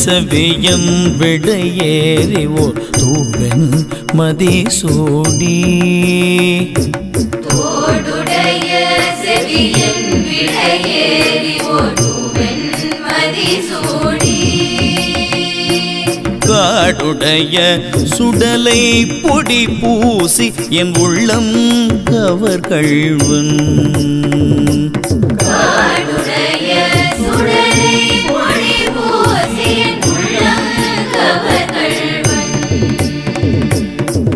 செவியன் விடையேறி ஓர் தூவன் ஒருவன் மதிசூடி காடுடைய சுடலை பொடி பூசி என் உள்ளம் கவர்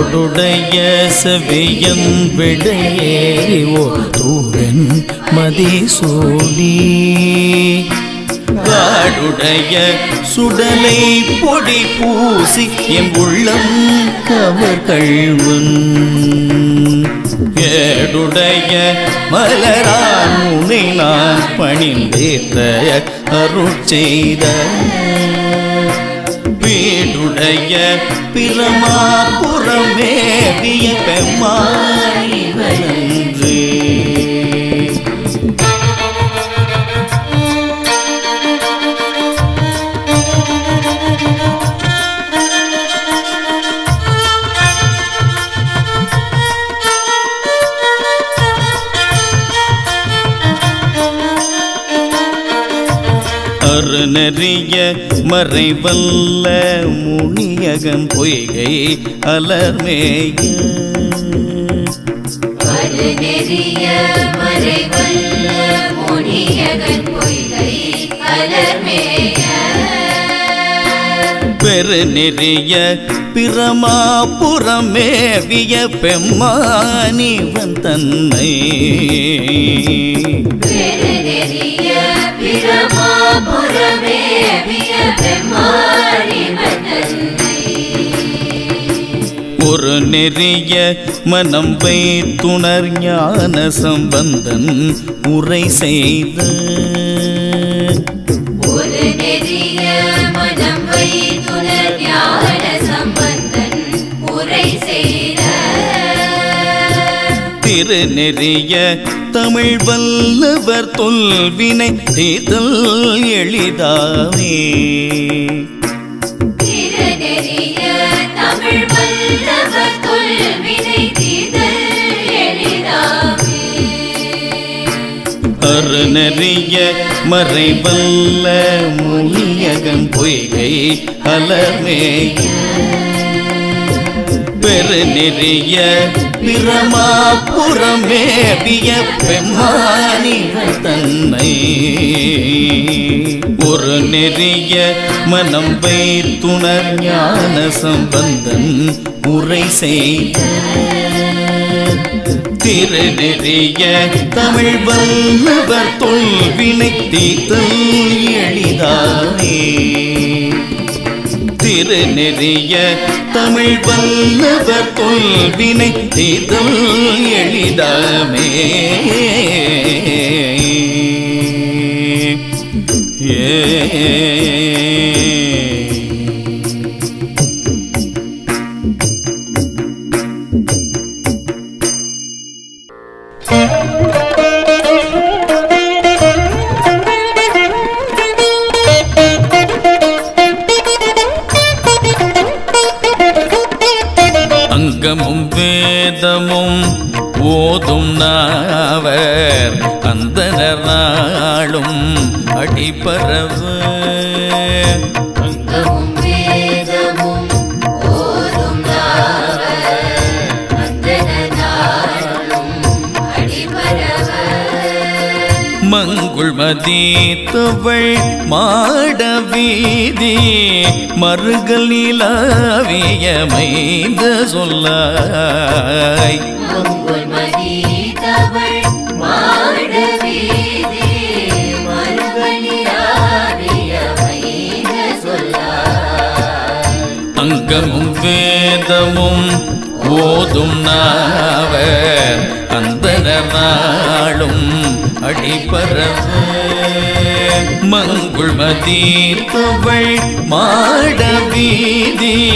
தோடுடைய செவியன் விடையேறி ஓ தூவன் மதிசூடி காடுடைய சுடலை பொடி பூசி என் உள்ளம் கவர் கள்வன் ஏடுடைய மலரான் உனை நான் பணிந்தேத்த அருள் செய்த வீடுடைய பிரமா பிரமாபுரமேவிய பெம்மானிவனன்று அருணறிய மறைவல்ல முனியகன் பொய்கை அலர்மேய. அது நெறிய மறைவல்ல முனியகன் பொய்கை பெருநெறிய பிரமாபுரமேவிய பெம்மானிவன் தன்னை. பெரு ஒரு நெறிய மனம் வைத்துணர் ஞான சம்பந்தன் உரை செய்த திருநெறிய தமிழ் வல்லவர் தொல்வினை எளிதாவே தீர்தல் எளிதாமே. அருணறிய மறைவல்ல முனியகன் பொய்கை அலர்மேய பெருநெறிய பிரமாபுரமேவிய பெம்மானிகள் தன்னை. ஒரு நெறிய மனம் வைத்துணர் ஞான சம்பந்தன் உரை செய்த திருநெறிய தமிழ் வல்லவர் தொல்வினை தீர்த்தல் எளிதானே. திரு நெறிய தமிழ் வல்லவர் கொள்வினை தீர்தல் எளிதாமே. ஏ. ஓதும் நாவர் அந்தனர் நாளும் அடிப்பறவு மங்குள் மதித்தவள் மாட வீதி மறுகள் நிலாவிய மைந்த சொல்லாய். அங்கமும் வேதமும் ஓதும் நாவர் அந்தனர் நாளும் அடிபரவ. மங்குள் மதீர்த்தவள் மாட வீதி.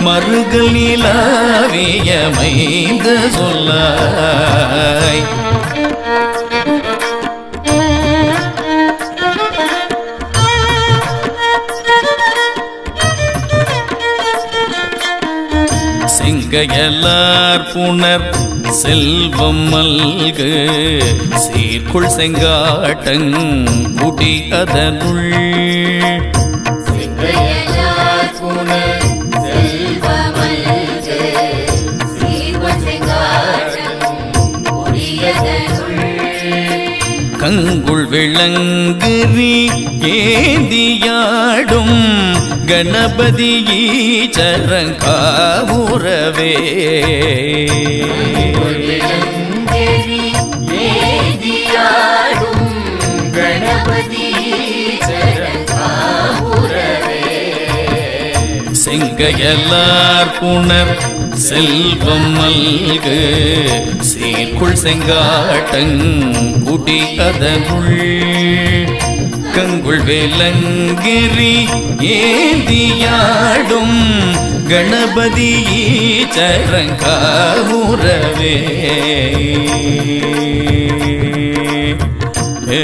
மறுகளிலாவியமைந்த நிலாவிய மைந்த சொல்லாய். செங்கையலார் புனர் செல்வம் மல்கு சீர்குள் செங்காட்டங் குடி அதனுள். கங்குள் விளங்குறி ஏந்தியாடும் கணபதி ஈச்சரங்காவுறவே விளங்கெறி செங்கையலார் புனர் செல்வம் மல்கு சீர்குள் செங்காட்டங் குடி அதனுள். கங்குள் வேலங்கிரி ஏந்தியாடும் கணபதி சரங்காமுறவே ஏ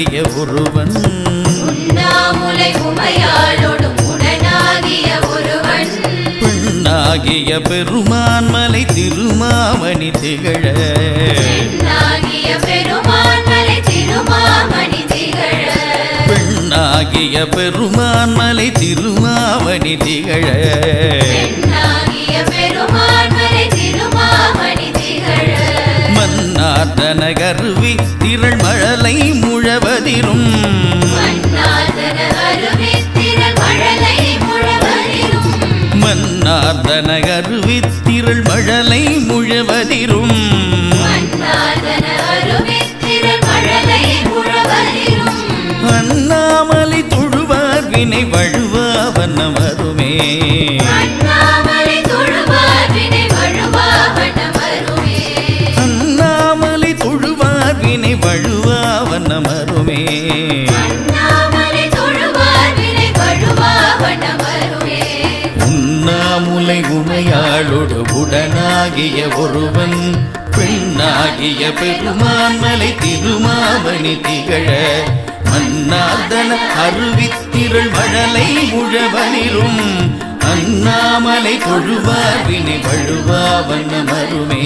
உடனாகிய ஒருவன். பெண்ணாகிய பெருமான் மலை திருமாமணி திகழ. பெண்ணாகிய பெருமான் மலை திருமாமணி திகழ. பெண்ணாகிய பெருமான் மலை திருமாமணி திகழ. பெண்ணாகிய பெருமான் மலை திருமாமணி திகழ. மன்னார்தன கருவி திரள் மழலை அருவித்திரள் மழலை முழவதிரும். அண்ணாமலை தொழுவார் வினை வழுவாவன மாமுலை உமையாளோடு உடனாகிய ஒருவன் பெண்ணாகிய பெருமான்மலை திருமாவணி திகழ மன்னாதன அருவித்திரள் மழலை முழவனிலும் அண்ணாமலை தொழுவார் வினை வழுவா வண்ண மருமே